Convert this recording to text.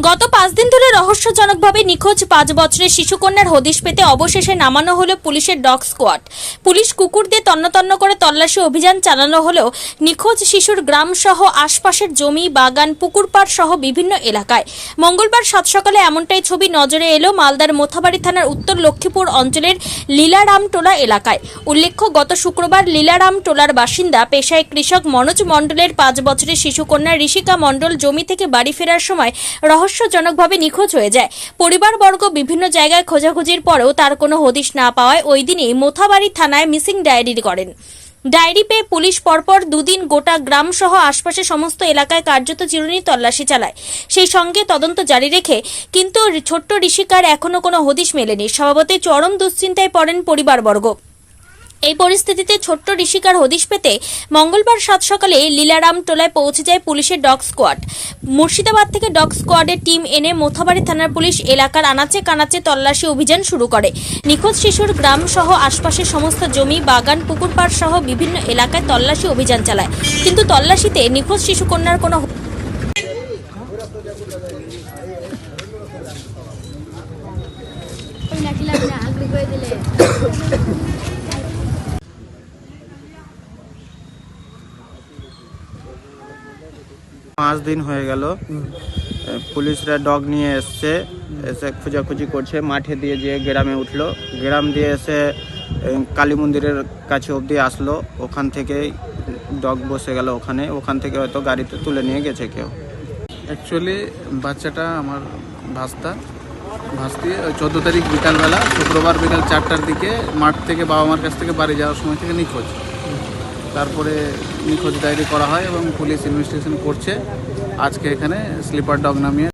গত পাঁচ দিন ধরে রহস্যজনকভাবে নিখোঁজ পাঁচ বছরের শিশুকন্যার হদিশ পেতে অবশেষে নামানো হলো পুলিশের ডগ স্কোয়াড। পুলিশ কুকুর দিয়ে তন্নতন্ন করে তল্লাশি অভিযান চালানো হলেও নিখোঁজ শিশুর গ্রাম সহ আশপাশের জমি, বাগান, পুকুর পাড় সহ বিভিন্ন এলাকায়। মঙ্গলবার সাত সকালে এমনটাই ছবি নজরে এলো মালদার মোথাবাড়ি থানার উত্তর লক্ষ্মীপুর অঞ্চলের লীলারামটোলা এলাকায়। উল্লেখ্য, গত শুক্রবার লীলারাম টোলার বাসিন্দা, পেশায় কৃষক মনোজ মণ্ডলের পাঁচ বছরের শিশুকন্যা ঋষিকা মণ্ডল জমি থেকে বাড়ি ফেরার সময় রহস্যজনকভাবে নিখোঁজ হয়ে যায়। পরিবারবর্গ বিভিন্ন জায়গায় খোঁজাখুঁজির পরেও তার কোনো হদিশ না পাওয়ায় ওই দিনই মোথাবাড়ি থানায় মিসিং ডায়েরি করেন। ডায়েরি পেয়ে পুলিশ পরপর দুদিন গোটা গ্রাম সহ আশপাশের সমস্ত এলাকায় কার্যত চিরুনি তল্লাশি চালায়। সেই সঙ্গে তদন্ত জারি রেখে কিন্তু ছোট্ট ঋষিকার এখনও কোনো হদিশ মেলেনি। স্বভাবতে চরম দুশ্চিন্তায় পড়েন পরিবারবর্গ। এই পরিস্থিতিতে ছোট্ট ঋষিকার হদিশ পেতে মঙ্গলবার সাত সকালে লীলারাম টোলায় পৌঁছে যায় পুলিশের ডগ স্কোয়াড। মুর্শিদাবাদ থেকে ডগ স্কোয়াডের টিম এনে মোথাবাড়ি থানার পুলিশ এলাকার আনাচে কানাচে তল্লাশি অভিযান শুরু করে। নিখোঁজ শিশুর গ্রাম সহ আশপাশের সমস্ত জমি, বাগান, পুকুর পাড় সহ বিভিন্ন এলাকায় তল্লাশি অভিযান চালায়। কিন্তু তল্লাশিতে নিখোঁজ শিশুকন্যার কোনো নাকিলাম না আগলি করে দিলে। পাঁচ দিন হয়ে গেল। পুলিশরা ডগ নিয়ে এসছে এসে খোঁজাখুঁজি করছে মাঠে দিয়ে যেয়ে গ্রামে উঠল। গ্রাম দিয়ে এসে কালী মন্দিরের কাছে অবধি আসলো। ওখান থেকেই ডগ বসে গেল ওখানে। ওখান থেকে হয়তো গাড়িতে তুলে নিয়ে গেছে কেউ। অ্যাকচুয়ালি বাচ্চাটা আমার ভাস্তা। ভাস্তি ওই চোদ্দ তারিখ বিকালবেলা শুক্রবার বিকাল চারটার দিকে মাঠ থেকে বাবা মার কাছ থেকে বাড়ি যাওয়ার সময় থেকে নিখোঁজ। তারপরে নিখোঁজ ডায়েরি করা হয় এবং পুলিশ ইনভেস্টিগেশন করছে। আজকে এখানে স্লিপার ডগ নামিয়ে